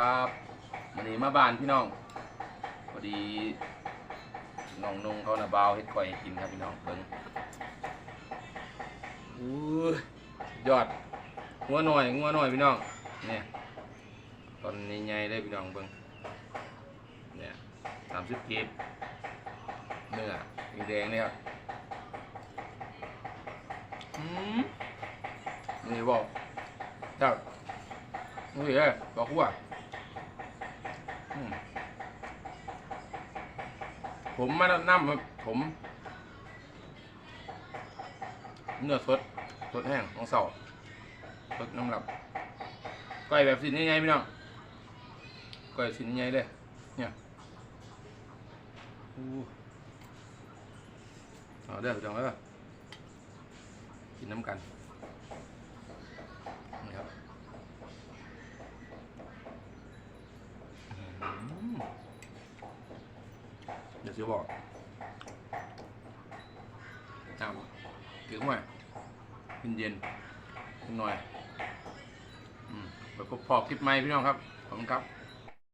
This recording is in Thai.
ครับวันนี้มาบ้านพี่น้องพอดีน้องนงเขานะบาวเฮ็ดก่อยให้กินครับพี่น้องเบิ่งอู้ยอดงัวหน่อยงัวหน่อยพี่น้องเนี่ยตอนนี้ใหญ่เลยพี่น้องเบิ่งเนี่ยสามสิบกีบเนื้อแดงเนี่ยครับอืมนี่บอกเจ้านี่เลยบอกว่าอื ผมมาน้ำครับผม เนื้อสดสดแห้งของเสาสดน้ำหลับก้อยแบบสินยังไงพี่น้องก้อยสินยังไงเลยเนี่ยอู้เอาเด้อพี่น้องเด้อกินน้ำกันนี่ครับ เดี๋ยวจะบอกน้ำถึงไหมเย็นเย็นหน่อยอืมไปพบพอคลิปใหม่พี่น้องครับ ขอบคุณครับ